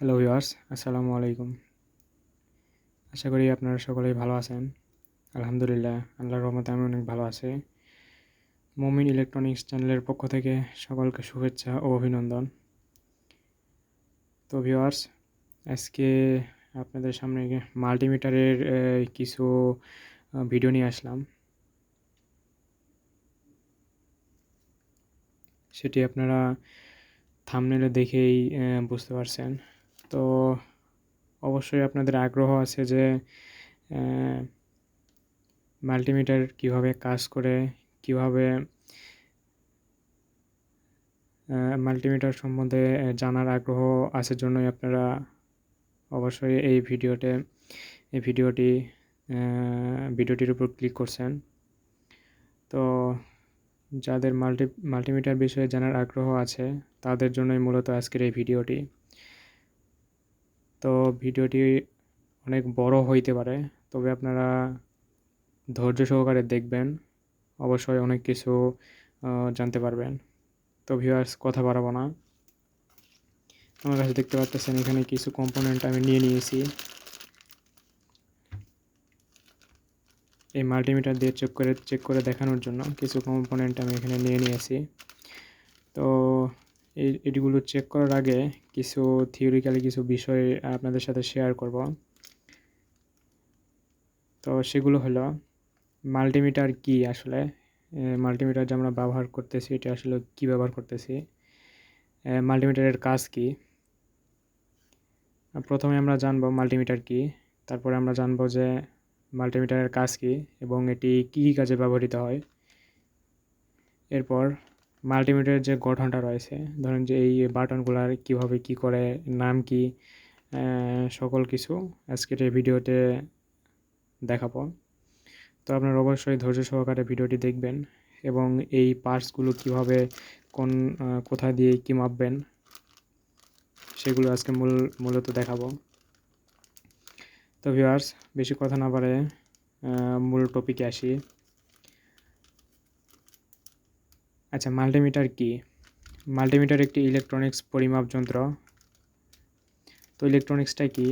Hello viewers আসসালামু আলাইকুম আশা করি আপনারা সকলেই ভালো আছেন। আলহামদুলিল্লাহ, আল্লাহর রহমতে আমি অনেক ভালো আছি। মমিন ইলেকট্রনিক্স চ্যানেলের পক্ষ থেকে সকলকে শুভেচ্ছা ও অভিনন্দন। তো ভিউয়ার্স আজকে আপনাদের সামনে মাল্টিমিটারের কিছু ভিডিও নিয়ে আসলাম। সেটি আপনারা থামনেলে দেখেই বুঝতে পারছেন। তো অবশ্যই আপনাদের আগ্রহ আছে যে মাল্টিমিটার কীভাবে কাজ করে, কীভাবে মাল্টিমিটার সম্বন্ধে জানার আগ্রহ আছে জন্যই আপনারা অবশ্যই এই ভিডিওতে, এই ভিডিওটি ভিডিওটির উপর ক্লিক করছেন। তো যাদের মাল্টি মাল্টিমিটার বিষয়ে জানার আগ্রহ আছে, তাদের জন্যই মূলত আজকের এই ভিডিওটি। তো ভিডিওটি অনেক বড় হইতে পারে। তবে আপনারা ধৈর্য সহকারে দেখবেন, অবশ্যই অনেক কিছু জানতে পারবেন। তো ভিউয়ার্স কথা বাড়াবো না। আমার কাছে দেখতে পাচ্ছেন, এখানে কিছু কম্পোনেন্ট আমি নিয়ে নিয়েছি। এই মাল্টিমিটার দিয়ে চেক করে চেক করে দেখানোর জন্য কিছু কম্পোনেন্ট আমি এখানে নিয়ে নিয়েছি। তো এটিগুলো চেক করার আগে কিছু থিওরিক্যালি কিছু বিষয় আপনাদের সাথে শেয়ার করব। তো সেগুলো হলো মাল্টিমিটার কি আসলে? মাল্টিমিটার যে আমরা ব্যবহার করতেছি, এটা আসলে কি ব্যবহার করতেছি? মাল্টিমিটারের কাজ কি? প্রথমে আমরা জানব মাল্টিমিটার কি, তারপরে আমরা জানব যে মাল্টিমিটারের কাজ কি এবং এটি কী কী কাজে ব্যবহৃত হয়। এরপর মাল্টিমিটারের যে গঠনটা রয়েছে, ধরেন যে এই বাটনগুলার কীভাবে কি করে, নাম কি সকল কিছু আজকের এই ভিডিওতে দেখাবো। তো আপনারা অবশ্যই ধৈর্য সহকারে ভিডিওটি দেখবেন এবং এই পার্টসগুলো কীভাবে কোন কোথা দিয়ে কী মাপবেন সেগুলো আজকে মূল, মূলত দেখাবো। তো ভিউয়ার্স, বেশি কথা না পারে মূল টপিকে আসি। আচ্ছা মাল্টিমিটার কি? মাল্টিমিটার একটি ইলেকট্রনিক্স পরিমাপ যন্ত্র। তো ইলেকট্রনিক্সটা কি?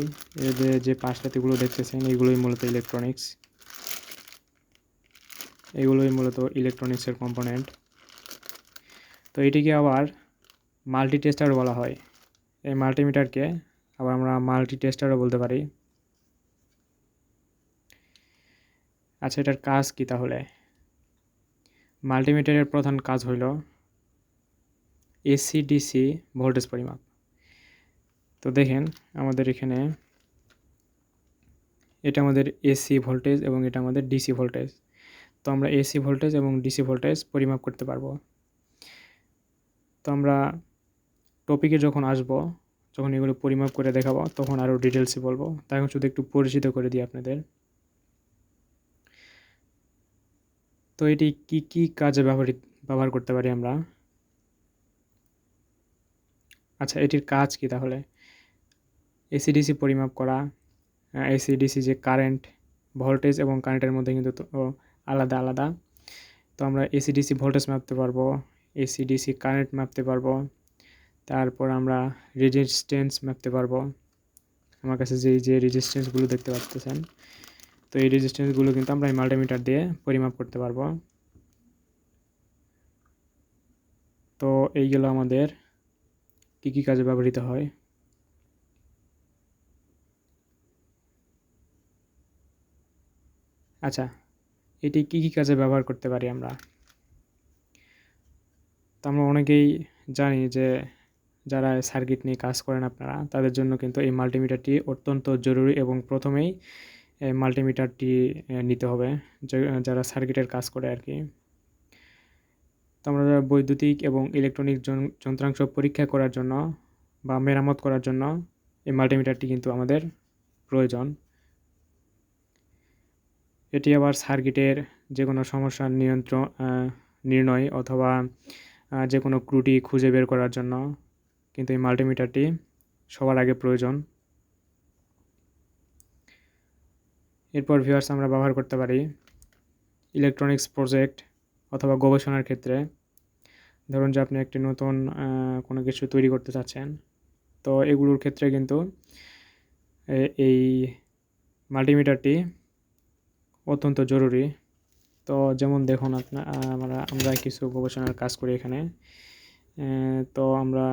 যে যে পাশটাতেগুলো দেখতেছেন, এগুলোই মূলত ইলেকট্রনিক্স এগুলোই মূলত ইলেকট্রনিক্সের কম্পোনেন্ট তো এটিকে আবার মাল্টি টেস্টার বলা হয়। এই মাল্টিমিটারকে আবার আমরা মাল্টি টেস্টারও বলতে পারি। আচ্ছা এটার কাজ কী তাহলে? মাল্টিমিটারের প্রধান কাজ হইল এসি ডিসি ভোল্টেজ পরিমাপ। তো দেখেন আমাদের এখানে এটা আমাদের এসি ভোল্টেজ এবং এটা আমাদের ডিসি ভোল্টেজ। তো আমরা এসি ভোল্টেজ এবং ডিসি ভোল্টেজ পরিমাপ করতে পারব। তো আমরা টপিকে যখন আসব, যখন এগুলো পরিমাপ করে দেখাবো, তখন আরও ডিটেলসে বলব। তাই শুধু একটু পরিচিত করে দিই আপনাদের। তো এটি কি কি কাজে ব্যবহৃত, ব্যবহার করতে পারি আমরা? আচ্ছা এটির কাজ কি তাহলে? এসিডিসি পরিমাপ করা এসিডিসি যে কারেন্ট ভোল্টেজ এবং কারেন্টের মধ্যে কিন্তু আলাদা আলাদা। তো আমরা এসিডিসি ভোল্টেজ মাপতে পারব এসিডিসি কারেন্ট মাপতে পারব, তারপর আমরা রেজিস্ট্যান্স মাপতে পারব। আমার কাছে যেই যে রেজিস্ট্যান্সগুলো দেখতে পাচ্ছেন তো এই রেজিস্ট্যান্সগুলো কিন্তু আমরা এই মাল্টিমিটার দিয়ে পরিমাপ করতে পারব। তো এইগুলো আমাদের কী কী কাজে ব্যবহৃত হয়? আচ্ছা এটি কী কী কাজে ব্যবহার করতে পারি আমরা? তো আমরা অনেকেই জানি যে যারা সার্কিট নিয়ে কাজ করেন আপনারা, তাদের জন্য কিন্তু এই মাল্টিমিটারটি অত্যন্ত জরুরি এবং প্রথমেই মাল্টিমিটারটি নিতে হবে যারা সার্কিটের কাজ করে আর কি। তো আমরা বৈদ্যুতিক এবং ইলেকট্রনিক যন্ত্রাংশ পরীক্ষা করার জন্য বা মেরামত করার জন্য এই মাল্টিমিটারটি কিন্তু আমাদের প্রয়োজন। এটি আবার সার্কিটের যে কোনো সমস্যার নিয়ন্ত্রণ নির্ণয় অথবা যে কোনো ক্রুটি খুঁজে বের করার জন্য কিন্তু এই মাল্টিমিটারটি সবার আগে প্রয়োজন। এরপর ভিউয়ার্স আমরা ব্যবহার করতে পারি ইলেকট্রনিক্স প্রজেক্ট অথবা গবেষণার ক্ষেত্রে। ধরুন যে আপনি একটি নতুন কোনো কিছু তৈরি করতে চাচ্ছেন। তো এগুলোর ক্ষেত্রে কিন্তু এই মাল্টিমিটারটি অত্যন্ত জরুরি। তো যেমন দেখুন আপনার আমরা আমরা কিছু গবেষণার কাজ করি এখানে। তো আমরা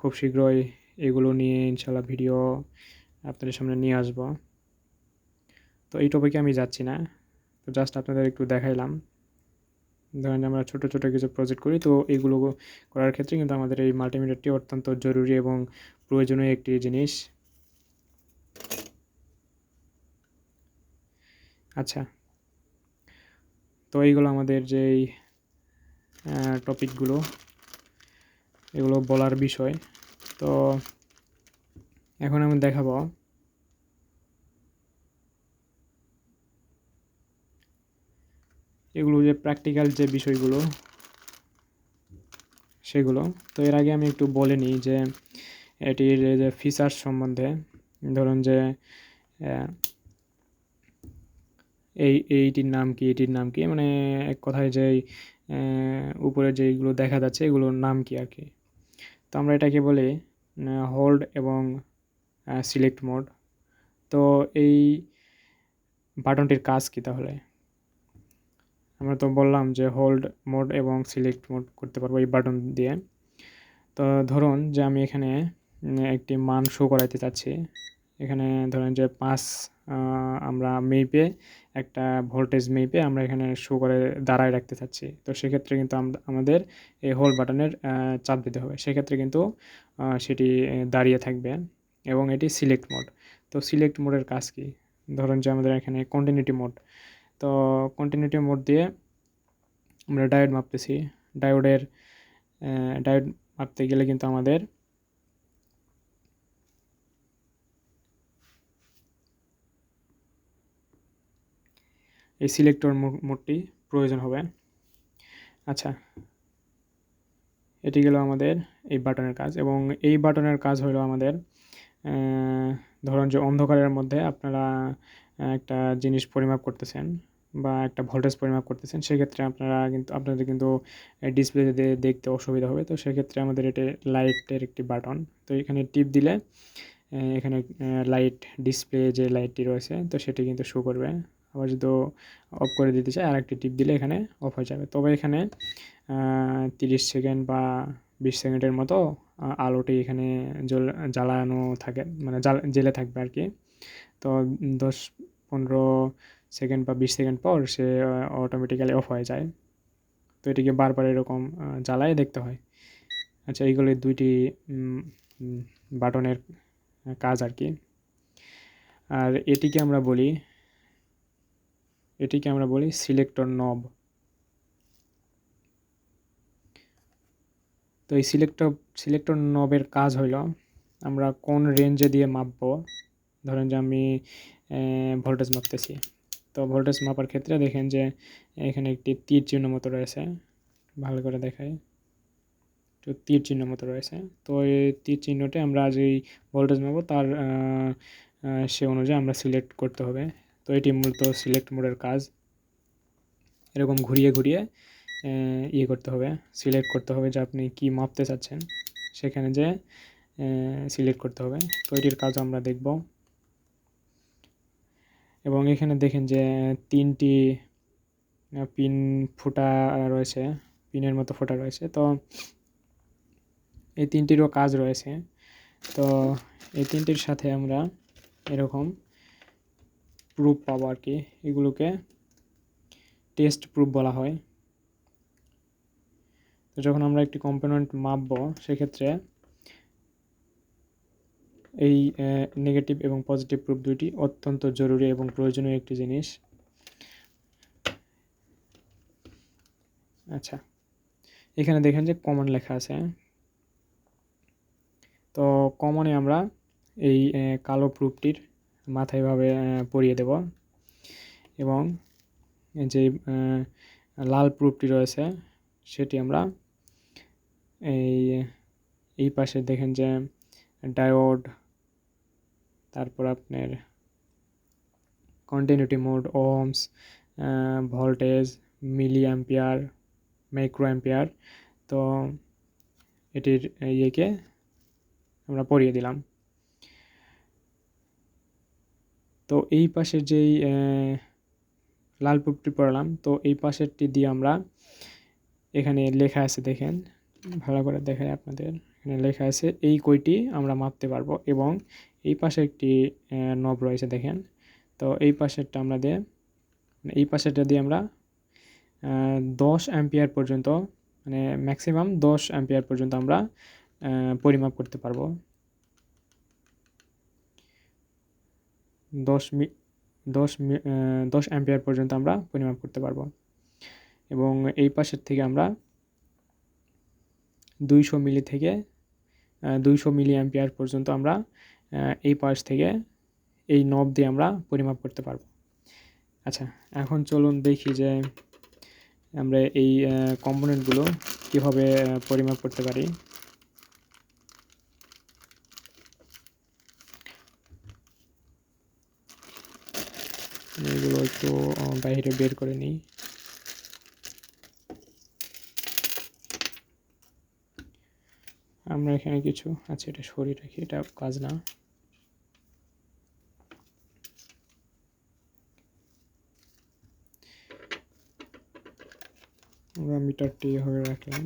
খুব শীঘ্রই এগুলো নিয়ে ইনশাল্লাহ ভিডিও আপনাদের সামনে নিয়ে আসব। তো এই টপিকে আমি যাচ্ছি না। তো জাস্ট আপনাদের একটু দেখাইলাম। ধরেন আমরা ছোট ছোট কিছু প্রজেক্ট করি, তো এগুলো করার ক্ষেত্রে কিন্তু আমাদের এই মাল্টিমিটারটি অত্যন্ত জরুরি এবং প্রয়োজনীয় একটি জিনিস। আচ্ছা। তো এইগুলো আমাদের যেই টপিকগুলো এগুলো বলার বিষয়। তো এখন আমি দেখাবো। এগুলো যে প্র্যাকটিক্যাল যে বিষয়গুলো, সেগুলো। তো এর আগে আমি একটু বলে নিই যে, এটির যে ফিচার্স সম্বন্ধে, ধরুন যে এই, এইটির নাম কি, এটির নাম কি মানে এক কথায় যে উপরে যেগুলো দেখা যাচ্ছে, এগুলোর নাম কি আর কি। তো আমরা এটাকে বলি হোল্ড এবং সিলেক্ট মোড তো এই বাটনটির কাজ কি তাহলে? আমরা তো বললাম যে হোল্ড মোড এবং সিলেক্ট মোড করতে পারব এই বাটন দিয়ে। তো ধরুন যে আমি এখানে একটি মান শো করাইতে চাচ্ছি। এখানে ধরেন যে পাঁচ আমরা মেপে একটা ভোল্টেজ মেপে আমরা এখানে শো করে দাঁড়ায় রাখতে চাচ্ছি। তো সেক্ষেত্রে কিন্তু আম- আমাদের এই হোল্ড বাটনের চাপ দিতে হবে। সেক্ষেত্রে কিন্তু সেটি দাঁড়িয়ে থাকবে এবং এটি সিলেক্ট মোড তো সিলেক্ট মোডের কাজ কি? ধরুন যে আমাদের এখানে কন্টিনিউটি মোড তো কন্টিনিউটি মোড দিয়ে আমরা ডায়োড মাপতেছি। ডায়োডের ডায়োড মাপতে গেলে কিন্তু আমাদের এই সিলেক্টর মোডটি প্রয়োজন হবে। আচ্ছা এটি গেল আমাদের এই বাটনের কাজ এবং এই বাটনের কাজ হলো আমাদের ধরুন যে অন্ধকারের মধ্যে আপনারা একটা জিনিস পরিমাপ করতেছেন বা একটা ভোল্টেজ পরিমাপ করতেছেন, সেক্ষেত্রে আপনারা কিন্তু, আপনাদের কিন্তু ডিসপ্লেতে দেখতে অসুবিধা হবে। তো সেক্ষেত্রে আমাদের এটা লাইটের একটি বাটন তো এখানে টিপ দিলে এখানে লাইট ডিসপ্লে যে লাইটটি রয়েছে, তো সেটি কিন্তু শো করবে। আবার যদি অফ করে দিতে চাই আর একটি টিপ দিলে এখানে অফ হয়ে যাবে। তবে এখানে তিরিশ সেকেন্ড বা বিশ সেকেন্ডের মতো আলোটি এখানে জ্বল, জ্বালানো থাকে মানে জ্বাল জেলে থাকবে আর কি। তো দশ পনেরো সেকেন্ড বা বিশ সেকেন্ড পর সে অটোমেটিক্যালি অফ হয়ে যায়। তো এটিকে বারবার এরকম জ্বালায় দেখতে হয়। আচ্ছা এইগুলি দুইটি বাটনের কাজ আর কি। আর এটিকে আমরা বলি, এটিকে আমরা বলি সিলেক্টর নব। তো এই সিলেক্টর সিলেক্টর নবের কাজ হইল, আমরা কোন রেঞ্জে দিয়ে মাপবো? ধরেন যে আমি ভোল্টেজ মাপতেছি। তো ভোল্টেজ মাপার ক্ষেত্রে দেখেন যে, এখানে একটি তীর চিহ্ন মতো রয়েছে। ভালো করে দেখাই। তো তীর চিহ্ন মতো রয়েছে। তো এই তীর চিহ্নটি আমরা যেই ভোল্টেজ মাপবো, তার সে অনুযায়ী আমরা সিলেক্ট করতে হবে। তো এটি মূলত সিলেক্ট মোডের কাজ। এরকম ঘুরিয়ে ঘুরিয়ে ইয়ে করতে হবে। সিলেক্ট করতে হবে যে আপনি কি মাপতে চাচ্ছেন। সেখানে যে সিলেক্ট করতে হবে। তো এটির কাজ আমরা দেখব। এবং এখানে দেখেন যে, তিনটি পিন ফুটা রয়েছে, পিনের মতো ফুটা রয়েছে। তো এই তিনটিরও কাজ রয়েছে। তো এই তিনটির সাথে আমরা এরকম প্রুফ পাবো আর কি। এগুলোকে টেস্ট প্রুফ বলা হয়। তো যখন আমরা একটি কম্পোনেন্ট মাপবো, সেক্ষেত্রে এই নেগেটিভ এবং পজিটিভ প্রুফ দুইটি অত্যন্ত জরুরি এবং প্রয়োজনীয় একটি জিনিস। আচ্ছা এখানে দেখেন যে কমন লেখা আছে। তো কমনে আমরা এই কালো প্রুফটির মাথায় এভাবে পরিয়ে দেব। এবং যে লাল প্রুফটি রয়েছে, সেটি আমরা এই এই পাশে দেখেন যে ডায়োড তারপর আপনার continuity mode ohms voltage milli ampere micro ampere তো এটির ইয়েকে আমরা পরিয়ে দিলাম। তো এই পাশের যেই লাল পুপটি পড়ালাম, তো এই পাশেরটি দিয়ে আমরা এখানে লেখা আছে দেখেন, ভালো করে দেখায় আপনাদের। এখানে লেখা আছে, এই কইটি আমরা মাপতে পারব এবং এই পাশে একটি নব রয়েছে দেখেন। তো এই পাশেরটা আমরা দিয়ে মানে এই পাশেরটা দিয়ে আমরা দশ অ্যাম্পিয়ার পর্যন্ত মানে ম্যাক্সিমাম দশ অ্যাম্পিয়ার পর্যন্ত আমরা পরিমাপ করতে পারব। দশ মি, দশ দশ অ্যাম্পিয়ার পর্যন্ত আমরা পরিমাপ করতে পারব। এবং এই পাশের থেকে আমরা দুইশো মিলি থেকে দুইশো মিলি অ্যাম্পিয়ার পর্যন্ত আমরা এই পাশ থেকে এই নব দিয়ে আমরা পরিমাপ করতে পারব। আচ্ছা এখন চলুন দেখি যে আমরা এই কম্পোনেন্টগুলো কীভাবে পরিমাপ করতে পারি। এগুলো একটু বাইরে বের করে নিই। আমরা এখানে কিছু আচ্ছা এটা সরিয়ে রাখি, এটা কাজ না। আমরা মিটারটি এভাবে রাখলাম।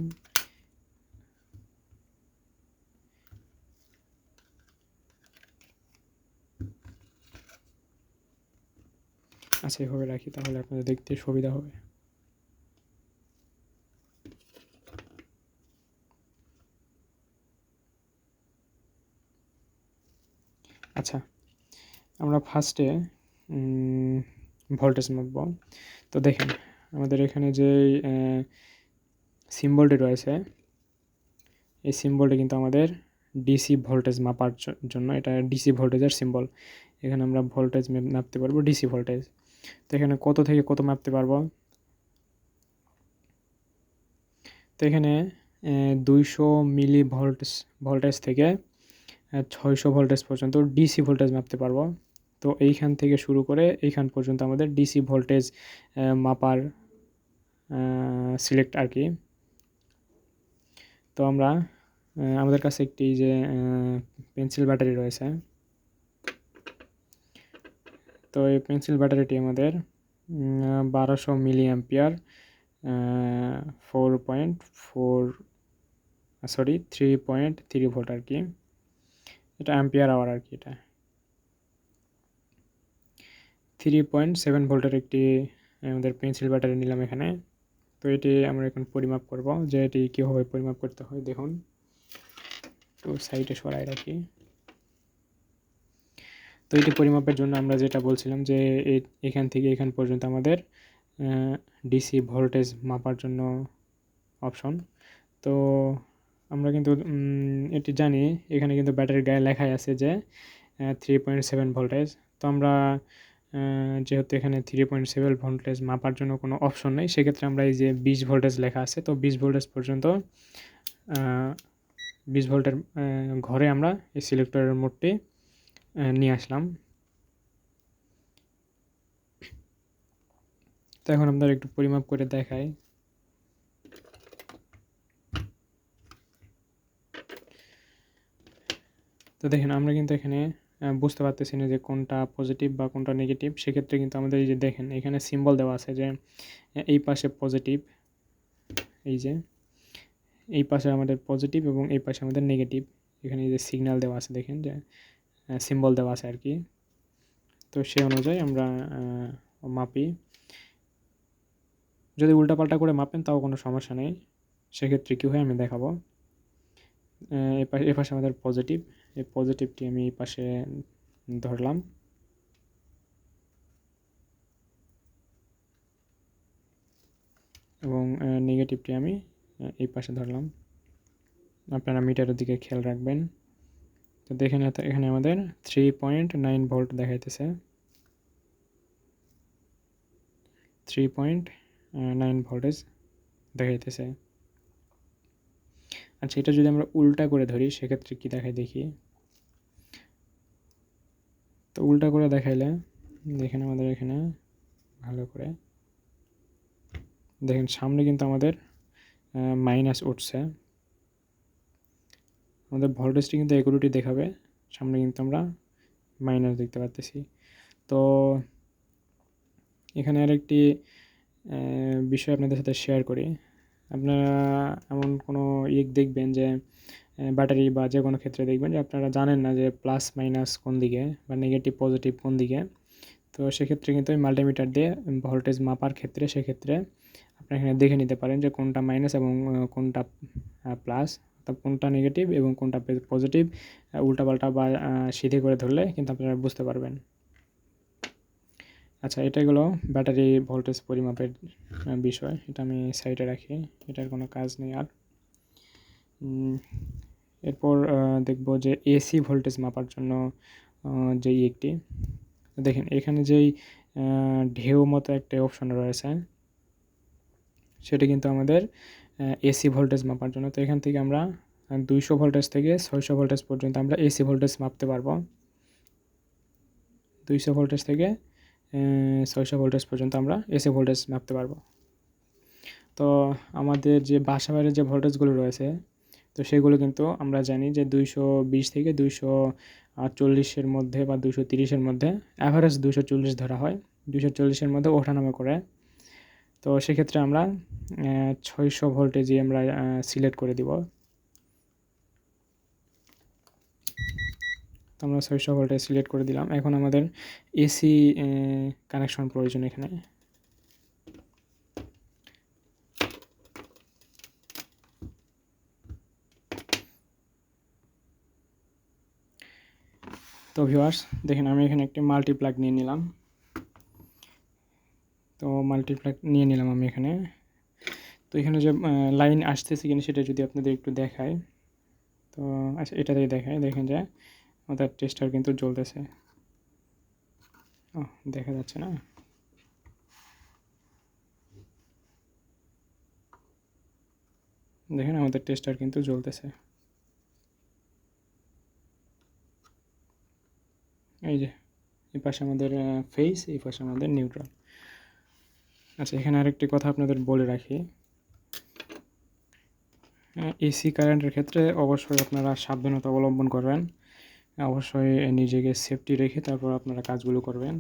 আচ্ছা এভাবে রাখি, তাহলে আপনাদের দেখতে সুবিধা হবে আচ্ছা আমরা ফার্স্টে ভোল্টেজ মাপব। তো দেখেন, আমাদের এখানে যে সিম্বলটি রয়েছে, এই সিম্বলটি কিন্তু আমাদের ডিসি ভোল্টেজ মাপার জন্য এটা ডিসি ভোল্টেজের সিম্বল এখানে আমরা ভোল্টেজ মাপতে পারব ডিসি ভোল্টেজ তো এখানে কত থেকে কত মাপতে পারব? তো এখানে দুইশো মিলি ভোল্টেজ ভোল্টেজ থেকে ছয়শো ভোল্টেজ পর্যন্ত ডিসি ভোল্টেজ মাপতে পারব। তো এইখান থেকে শুরু করে এইখান পর্যন্ত আমাদের ডিসি ভোল্টেজ মাপার সিলেক্ট আর কি। তো আমরা আমাদের কাছে একটি যে পেন্সিল ব্যাটারি রয়েছে। তো এই পেন্সিল ব্যাটারিটি আমাদের বারোশো milli ampere four point four sorry three point three volt আর কি। এটা অ্যাম্পিয়ার আওয়ার আর কি এটা। থ্রি পয়েন্ট সেভেন ভোল্টের একটি আমাদের পেন্সিল ব্যাটারি নিলাম এখানে। তো এটি আমরা এখন পরিমাপ করব, যে এটি কীভাবে পরিমাপ করতে হয়, দেখুন। তো সাইডে সরাই রাখি। তো এটি পরিমাপের জন্য আমরা যেটা বলছিলাম যে এখান থেকে এখান পর্যন্ত আমাদের ডিসি ভোল্টেজ মাপার জন্য অপশন। তো আমরা কিন্তু এটি জানি, এখানে কিন্তু ব্যাটারির গায়ে লেখাই আছে যে থ্রি পয়েন্ট সেভেন ভোল্টেজ তো আমরা যেহেতু এখানে থ্রি পয়েন্ট সেভেন ভোল্টেজ মাপার জন্য কোনো অপশন নেই, সেক্ষেত্রে আমরা এই যে বিশ ভোল্টেজ লেখা আছে, তো বিশ ভোল্টেজ পর্যন্ত বিশ ভোল্টের ঘরে আমরা এই সিলেক্টরের মোডটি নিয়ে আসলাম। তো এখন আপনারা একটু পরিমাপ করে দেখাই। তো দেখেন, আমরা কিন্তু এখানে বুঝতে পারতেছি না যে কোনটা পজিটিভ বা কোনটা নেগেটিভ সেক্ষেত্রে কিন্তু আমাদের এই যে দেখেন, এখানে সিম্বল দেওয়া আছে যে, এই পাশে পজিটিভ এই যে, এই পাশে আমাদের পজিটিভ এবং এই পাশে আমাদের নেগেটিভ এখানে যে সিগন্যাল দেওয়া আছে দেখেন যে সিম্বল দেওয়া আছে আর কি তো সেই অনুযায়ী আমরা মাপি। যদি উল্টাপাল্টা করে মাপেন তাও কোনো সমস্যা নেই। সেক্ষেত্রে কী হয় আমি দেখাবো। এ পাশে আমাদের পজিটিভ এই পজিটিভটি আমি এই পাশে ধরলাম। এবং নেগেটিভটি আমি এই পাশে ধরলাম। আপনারা মিটারের দিকে খেয়াল রাখবেন। তো দেখেন এখানে আমাদের থ্রি পয়েন্ট নাইন ভোল্ট দেখাইতেছে। থ্রি পয়েন্ট নাইন ভোল্টেজ দেখাইতেছে। আচ্ছা এটা যদি আমরা উল্টা করে ধরি, সেক্ষেত্রে কী দেখায় দেখি? তো উল্টা করে দেখাইলে, দেখেন আমাদের এখানে, ভালো করে। দেখেন, সামনে কিন্তু আমাদের মাইনাস উঠছে। আমাদের ভোল্টেজটি কিন্তু একুরিটি দেখাবে। সামনে কিন্তু আমরা মাইনাস দেখতে পাচ্তেছি তো এখানে আরেকটি বিষয় আপনাদের সাথে শেয়ার করি। আপনারা এমন কোনো ইয়ে দেখবেন যে ব্যাটারি বা যে কোনো ক্ষেত্রে দেখবেন যে, আপনারা জানেন না যে প্লাস মাইনাস কোন দিকে বা নেগেটিভ পজিটিভ কোন দিকে। তো সেক্ষেত্রে কিন্তু ওই মাল্টিমিটার দিয়ে ভোল্টেজ মাপার ক্ষেত্রে, সেক্ষেত্রে আপনি এখানে দেখে নিতে পারেন যে, কোনটা মাইনাস এবং কোনটা প্লাস অর্থাৎ কোনটা নেগেটিভ এবং কোনটা পজিটিভ উল্টাপাল্টা বা সিধে করে ধরলে কিন্তু আপনারা বুঝতে পারবেন। আচ্ছা এটা গেলো ব্যাটারি ভোল্টেজ পরিমাপের বিষয়। এটা আমি সাইডে রাখি, এটার কোনো কাজ নেই আর। এরপর দেখব যে এসি ভোল্টেজ মাপার জন্য যেই একটি দেখেন, এখানে যেই ঢেউ মতো একটা অপশন রয়েছে, সেটা কিন্তু আমাদের এসি ভোল্টেজ মাপার জন্য। তো এখান থেকে আমরা দুইশো ভোল্টেজ থেকে ছয়শো ভোল্টেজ পর্যন্ত আমরা এসি ভোল্টেজ মাপতে পারব। দুইশো ভোল্টেজ থেকে ছয়শো ভোল্টেজ পর্যন্ত আমরা এসি ভোল্টেজ মাপতে পারব। তো আমাদের যে বাসা বাইরের যে ভোল্টেজগুলো রয়েছে, তো সেগুলো কিন্তু আমরা জানি যে দুইশো বিশ থেকে দুইশো চল্লিশের মধ্যে বা দুশো তিরিশের মধ্যে অ্যাভারেজ দুশো চল্লিশ ধরা হয়। দুশো চল্লিশের মধ্যে ওঠানামা করে। তো সেক্ষেত্রে আমরা ছয়শো ভোল্টেজই আমরা সিলেক্ট করে দিব। তো আমরা ছয়শো ভোল্টেজ সিলেক্ট করে দিলাম। এখন আমাদের এসি কানেকশন প্রয়োজন এখানে। তো ভিউয়ার্স দেখেন আমি এখানে একটি মাল্টিপ্লাগ নিয়ে নিলাম। তো মাল্টিপ্লাগ নিয়ে নিলাম আমি এখানে। তো এখানে যে লাইন আসতেছে কিনা সেটা যদি আপনাদের একটু দেখায়। তো আচ্ছা এটা দিয়ে দেখায়। দেখেন যে আমাদের টেস্টার কিন্তু জ্বলতেছে। ও দেখা যাচ্ছে না। দেখেন আমাদের টেস্টার কিন্তু জ্বলতেছে। এই যে এই পাশে আমাদের ফেস এই পাশে আমাদের নিউট্রাল আচ্ছা এখানে আরেকটি কথা আপনাদের বলে রাখি। এসি কারেন্টের ক্ষেত্রে অবশ্যই আপনারা সাবধানতা অবলম্বন করবেন। অবশ্যই নিজেকে সেফটি রেখে তারপর আপনারা কাজগুলো করবেন।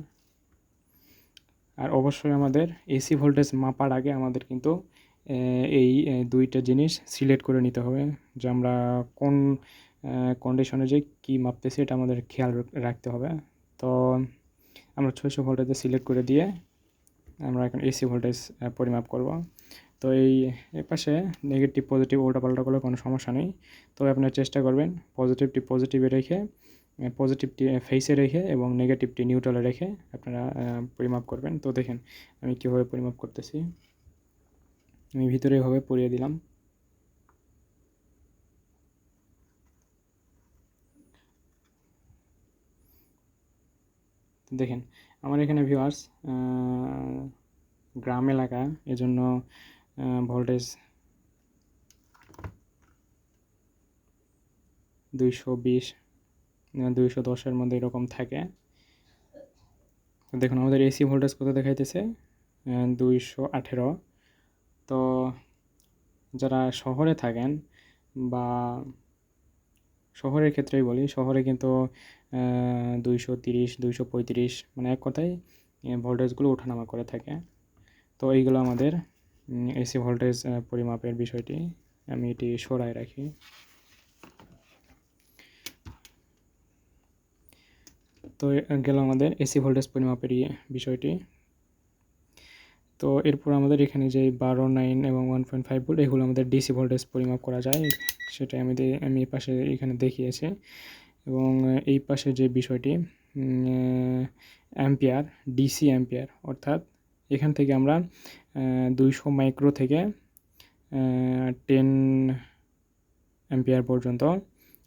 আর অবশ্যই আমাদের এসি ভোল্টেজ মাপার আগে আমাদের কিন্তু এই দুইটা জিনিস সিলেক্ট করে নিতে হবে যে আমরা কোন কন্ডিশনে যে কী মাপতেছি এটা আমাদের খেয়াল রাখতে হবে। তো আমরা ছয়শো ভোল্টেজে সিলেক্ট করে দিয়ে আমরা এখন এসি ভোল্টেজ পরিমাপ করব। তো এই এ পাশে নেগেটিভ পজিটিভ উল্টাপাল্টা করলে কোনো সমস্যা নেই। তবে আপনারা চেষ্টা করবেন পজিটিভটি পজিটিভে রেখে পজিটিভটি ফেসে রেখে এবং নেগেটিভটি নিউট্রালে রেখে আপনারা পরিমাপ করবেন। তো দেখেন আমি কীভাবে পরিমাপ করতেছি। আমি ভিতরে এভাবে পরিয়ে দিলাম। দেখেন, আমার এখানে ভিউয়ার্স গ্রাম এলাকা, এজন্য ভোল্টেজ দুইশো বিশ দুইশো দশের মধ্যে এরকম থাকে। তো দেখুন, আমাদের এসি ভোল্টেজ কত দেখাইতেছে? দুইশো আঠেরো। তো যারা শহরে থাকেন বা শহরের ক্ষেত্রেই বলি, শহরে কিন্তু দুইশো তিরিশ, দুইশো পঁয়ত্রিশ মানে এক কথায় ভোল্টেজগুলো ওঠানামা করে থাকে। তো এইগুলো আমাদের এসি ভোল্টেজ পরিমাপের বিষয়টি আমি এটি সরাই রাখি। তো গেল আমাদের এসি ভোল্টেজ পরিমাপের বিষয়টি। তো, এরপর আমাদের এখানে যে বারো, নাইন এবং ওয়ান পয়েন্ট ফাইভ ভোল্ট, এগুলো আমাদের ডিসি ভোল্টেজ পরিমাপ করা যায়। সেটা আমি আমি এই পাশে এখানে দেখিয়েছি। এবং এই পাশে যে বিষয়টি অ্যাম্পিয়ার, ডিসি অ্যাম্পিয়ার, অর্থাৎ এখান থেকে আমরা দুইশো মাইক্রো থেকে টেন অ্যাম্পিয়ার পর্যন্ত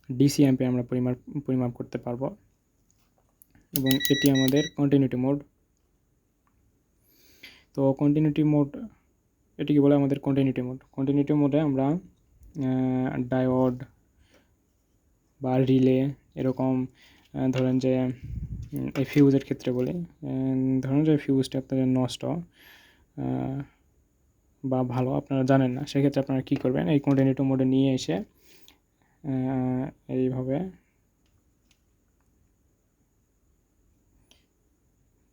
ডিসি অ্যাম্পিয়ার আমরা পরিমাপ পরিমাপ করতে পারব। এবং এটি আমাদের কন্টিনিউটি মোড তো কন্টিনিউটি মোড এটিকে বলে আমাদের কন্টিনিউটি মোড কন্টিনিউটি মোডে আমরা ডায়োড বা রিলে এরকম ধরেন যে এই ফিউজের ক্ষেত্রে বলি ধরুন যে ফিউজটা আপনাদের নষ্ট বা ভালো, আপনারা জানেন না, সেক্ষেত্রে আপনারা কী করবেন? এই কন্টিনিউটি মোডে নিয়ে এসে এইভাবে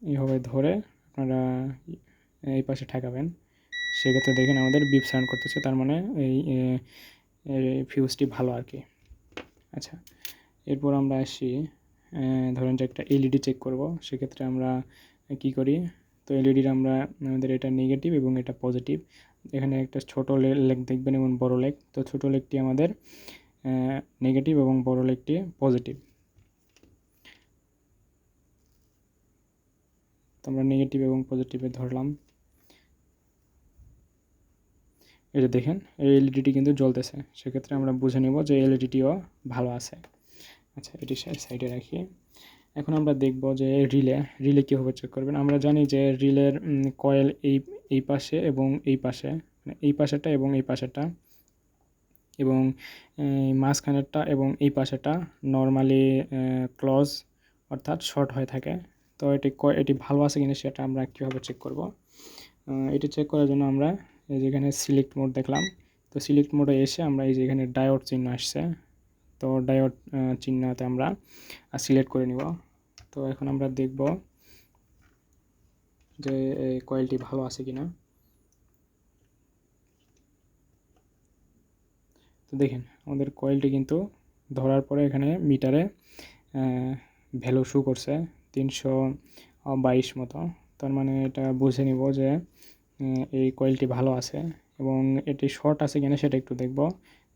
এইভাবে ধরে আপনারা এই পাশে ঠেকাবেন। সেক্ষেত্রে দেখেন আমাদের বিপ সাউন্ড করতেছে, তার মানে এই ফিউজটি ভালো আর কি। আচ্ছা এরপর আমরা আসি ধরেন যে একটা এলইডি চেক করব, সেক্ষেত্রে আমরা কি করি? তো এলইডির আমরা আমাদের এটা নেগেটিভ এবং এটা পজিটিভ এখানে একটা ছোট লেগ দেখবেন এবং বড় লেগ তো ছোট লেগটি আমাদের নেগেটিভ এবং বড় লেগটি পজিটিভ তো আমরা নেগেটিভ এবং পজিটিভে ধরলাম। যে দেখেন, এই এলইডিটি কিন্তু জ্বলতেছে। সেক্ষেত্রে আমরা বুঝে নেব যে এলইডিটিও ভালো আছে। আচ্ছা এটি সাইডে রাখি। এখন আমরা দেখব যে রিলে রিলে কীভাবে চেক করবেন। আমরা জানি যে রিলের কয়েল এই এই পাশে এবং এই পাশে মানে এই পাশেরটা এবং এই পাশেরটা এবং মাঝখানেরটা এবং এই পাশেটা নর্মালি ক্লজ অর্থাৎ শর্ট হয়ে থাকে। তো এটি ক- এটি ভালো আছে কিনা সেটা আমরা কীভাবে চেক করব? এটি চেক করার জন্য আমরা এই যেখানে সিলেক্ট মোড দেখলাম। তো সিলেক্ট মোডে এসে আমরা এই যে এখানে ডায়োড চিহ্ন আসছে। তো ডায়োড চিহ্নতে আমরা সিলেক্ট করে নিব। তো এখন আমরা দেখব যে এই কয়েলটি ভালো আছে কিনা। তো দেখেন, আমাদের কয়েলটি কিন্তু ধরার পরে এখানে মিটারে ভ্যালু শু করছে তিনশো বাইশ মতো। তার মানে এটা বুঝে নিব যে এই কয়েলটি ভালো আছে এবং এটি শর্ট আছে কিনা সেটা একটু দেখব।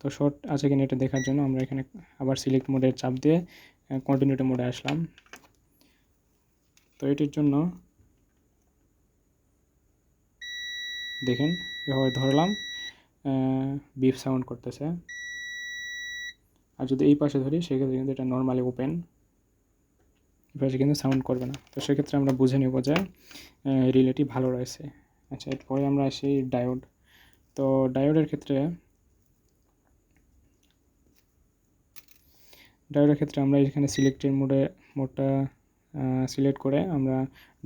তো শর্ট আছে কিনা এটা দেখার জন্য আমরা এখানে আবার সিলেক্ট মোডে চাপ দিয়ে কন্টিনিউটি মোডে আসলাম। তো এটির জন্য দেখেন এভাবে ধরলাম বিপ সাউন্ড করতেছে। আর যদি এই পাশে ধরি, সেক্ষেত্রে কিন্তু এটা নর্মালি ওপেন এই পাশে কিন্তু সাউন্ড করবে না। তো সেক্ষেত্রে আমরা বুঝে নেব যে রিলেটি ভালো রয়েছে। আচ্ছা এরপরে আমরা আসি ডায়োড তো ডায়োডের ক্ষেত্রে ডায়োডের ক্ষেত্রে আমরা এখানে সিলেক্টের মোডে মোডটা সিলেক্ট করে আমরা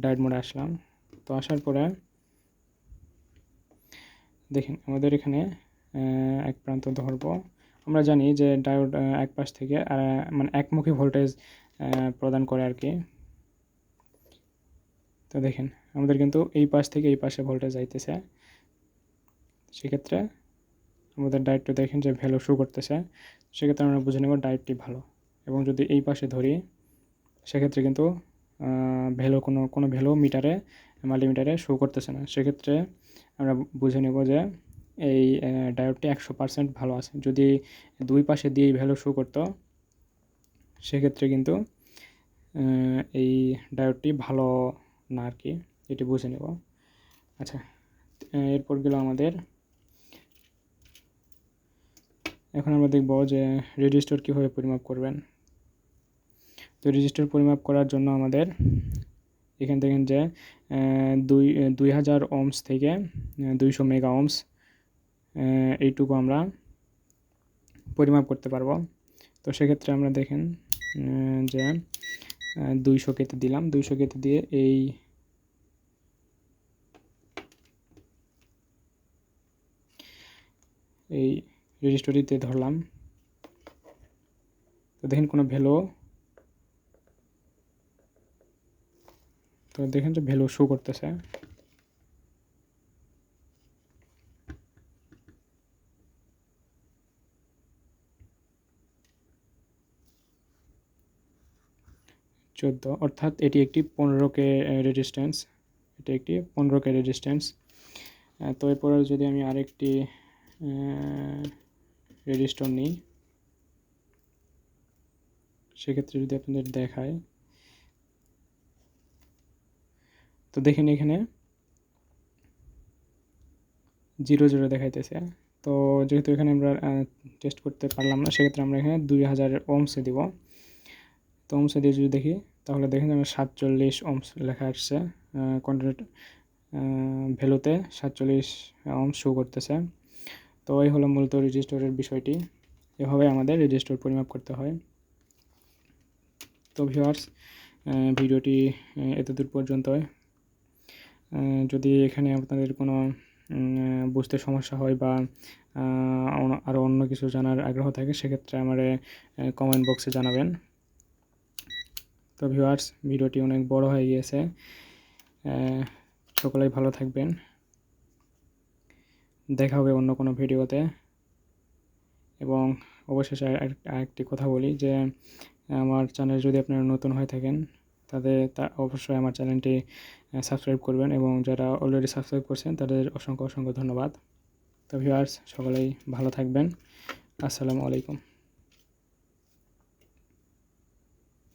ডায়োড মোডে আসলাম। তো আসার পরে দেখেন আমাদের এখানে এক প্রান্ত ধরবো। আমরা জানি যে ডায়োড এক পাশ থেকে মানে একমুখী ভোল্টেজ প্রদান করে আর কি। তো দেখেন আমাদের কিন্তু এই পাশ থেকে এই পাশে ভোল্টেজ যাইতেছে। সেক্ষেত্রে আমাদের ডায়েটটা দেখেন যে ভ্যালু শো করতেছে। সেক্ষেত্রে আমরা বুঝে নেব ডায়েটটি ভালো। এবং যদি এই পাশে ধরি, সেক্ষেত্রে কিন্তু ভ্যালু কোনো কোনো ভ্যালু মিটারে মাল্টিমিটারে শো করতেছে না। সেক্ষেত্রে আমরা বুঝে নেব যে এই ডায়োডটি একশো পার্সেন্ট ভালো আছে। যদি দুই পাশে দিয়ে ভ্যালু শো করতো, সেক্ষেত্রে কিন্তু এই ডায়োডটি ভালো না আর কি, এটি বুঝে নেব। আচ্ছা এরপর গেল আমাদের। এখন আমরা দেখব যে রেজিস্টার কীভাবে পরিমাপ করবেন। তো রেজিস্টার পরিমাপ করার জন্য আমাদের এখান থেকে যে দুই দুই হাজার ওমস থেকে দুইশো মেগা ওমস এইটুকু আমরা পরিমাপ করতে পারব। তো সেক্ষেত্রে আমরা দেখেন যে দুইশো কেতে দিলাম। দুইশো কেতে দিয়ে এই এই রেজিস্টরিতে ধরলাম। তো দেখেন কোনো ভ্যালু তো দেখেন যে ভ্যালু শো করতেছে। চোদ্দ, অর্থাৎ এটি একটি পনেরো কে রেজিস্ট্যান্স এটি একটি পনেরো কে রেজিস্ট্যান্স তো এরপরে যদি আমি আরেকটি রেজিস্টার নিই, সেক্ষেত্রে যদি আপনাদের দেখায় তো দেখেন এখানে জিরো জিরো দেখাইতেছে। তো যেহেতু এখানে আমরা টেস্ট করতে পারলাম না সেক্ষেত্রে আমরা এখানে দুই হাজার ওমসে দিব। তো ওমসে দিয়ে যদি দেখি তাহলে দেখেন আমরা সাতচল্লিশ ওমস লেখা আসছে কন্টিনিউট ভ্যালুতে সাতচল্লিশ ওমস শো করতেছে। তো এই হলো মূলত রেজিস্টরের বিষয়টি। এভাবে আমাদের রেজিস্টর পরিমাপ করতে হয়। তো ভিউয়ার্স ভিডিওটি এতদূর পর্যন্তই। আহ, যদি এখানে আপনাদের কোনো বুঝতে সমস্যা হয় বা আরও অন্য কিছু জানার আগ্রহ থাকে, সেক্ষেত্রে আমার কমেন্ট বক্সে জানাবেন। তো ভিউয়ার্স ভিডিওটি অনেক বড় হয়ে গিয়েছে। সকলেই ভালো থাকবেন। দেখা হবে অন্য কোনো ভিডিওতে। এবং অবশেষে আর- আরেকটি কথা বলি যে, আমার চ্যানেল যদি আপনারা নতুন হয়ে থাকেন, তাদের, তা, অবশ্যই আমার চ্যানেলটি সাবস্ক্রাইব করবেন এবং যারা অলরেডি সাবস্ক্রাইব করছেন, তাদের অসংখ্য অসংখ্য ধন্যবাদ। তো ভিউয়ার্স সকলেই ভালো থাকবেন। আসসালামু আলাইকুম।